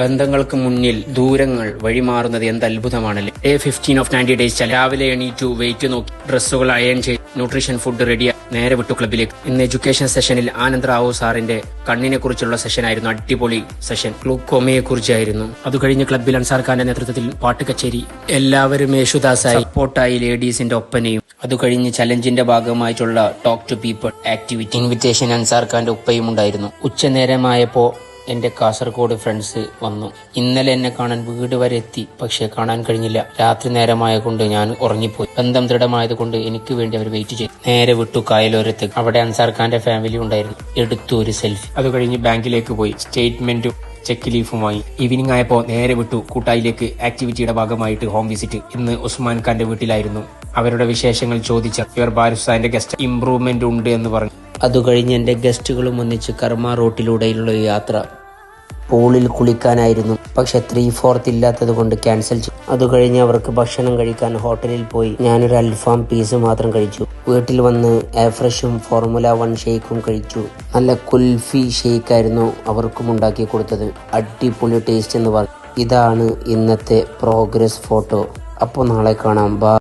ബന്ധങ്ങൾക്ക് മുന്നിൽ ദൂരങ്ങൾ വഴിമാറുന്നത് എന്ത് അത്ഭുതമാണല്ലേ a fifteen of ninety days രാവിലെ എണീറ്റു വെയിറ്റ് നോക്കി ഡ്രസ്സുകൾ അയൺ ചെയ്ത് ന്യൂട്രീഷൻ ഫുഡ് റെഡി നേരെ വിട്ടു ക്ലബിലേക്ക് ഇന്ന് എഡ്യൂക്കേഷൻ സെഷനിൽ ആനന്ദ് റാവു സാറിന്റെ കണ്ണിനെ കുറിച്ചുള്ള സെഷൻ ആയിരുന്നു അടിപൊളി സെഷൻ ഗ്ലൂക്കോമയെ കുറിച്ചായിരുന്നു അത് കഴിഞ്ഞ് ക്ലബിൽ അൻസാർ ഖാന്റെ നേതൃത്വത്തിൽ പാട്ട് കച്ചേരി. എല്ലാവരും യേശുദാസായി സപ്പോർട്ടായി ലേഡീസിന്റെ ഒപ്പനയും. അത് കഴിഞ്ഞ് ചലഞ്ചിന്റെ ഭാഗമായിട്ടുള്ള talk to people activity invitation Ansar ഖാന്റെ ഉപ്പയും ഉണ്ടായിരുന്നു. ഉച്ചനേരമായപ്പോ എന്റെ കാസർഗോഡ് ഫ്രണ്ട്സ് വന്നു. ഇന്നലെ എന്നെ കാണാൻ വീട് വരെ എത്തി പക്ഷേ കാണാൻ കഴിഞ്ഞില്ല. രാത്രി നേരമായ കൊണ്ട് ഞാൻ ഉറങ്ങിപ്പോയി. ബന്ധം ദൃഢമായത് കൊണ്ട് എനിക്ക് വേണ്ടി അവർ വെയിറ്റ് ചെയ്തു. നേരെ വിട്ടു കായലോരത്ത് അവിടെ അൻസാർ ഖാന്റെ ഫാമിലി ഉണ്ടായിരുന്നു. എടുത്തു ഒരു സെൽഫി അത് കഴിഞ്ഞ് ബാങ്കിലേക്ക് പോയി. സ്റ്റേറ്റ്മെന്റും ചെക്ക് ലീഫുമായി ഈവനിങ് ആയപ്പോൾ നേരെ വിട്ടു. കൂട്ടായിലേക്ക് ആക്ടിവിറ്റിയുടെ ഭാഗമായിട്ട് ഹോം വിസിറ്റ് ഇന്ന് ഉസ്മാൻ ഖാന്റെ വീട്ടിലായിരുന്നു. അവരുടെ വിശേഷങ്ങൾ ചോദിച്ച ഇവർ ബാരുസാന്റെ ഗസ്റ്റ് ഇംപ്രൂവ്മെന്റ് ഉണ്ട് എന്ന് പറഞ്ഞു. അത് എന്റെ ഗസ്റ്റുകളും ഒന്നിച്ച് കർമ്മ റോട്ടിലൂടെയുള്ള യാത്ര. പൂളിൽ കുളിക്കാനായിരുന്നു. പക്ഷെ ത്രീ ഫോർത്ത് ഇല്ലാത്തത് കൊണ്ട് ക്യാൻസൽ ചെയ്തു. അത് കഴിഞ്ഞ് അവർക്ക് ഭക്ഷണം കഴിക്കാൻ ഹോട്ടലിൽ പോയി. ഞാനൊരു അൽഫാം പീസ് മാത്രം കഴിച്ചു. വീട്ടിൽ വന്ന് ഫ്രഷും ഫോർമുല വൺ ഷേക്കും കഴിച്ചു. നല്ല കുൽഫി ഷേക്കായിരുന്നു അവർക്കും ഉണ്ടാക്കി കൊടുത്തത്. അടിപൊളി ടേസ്റ്റ് എന്ന് പറഞ്ഞു. ഇതാണ് ഇന്നത്തെ പ്രോഗ്രസ് ഫോട്ടോ അപ്പോൾ നാളെ കാണാം. ബാ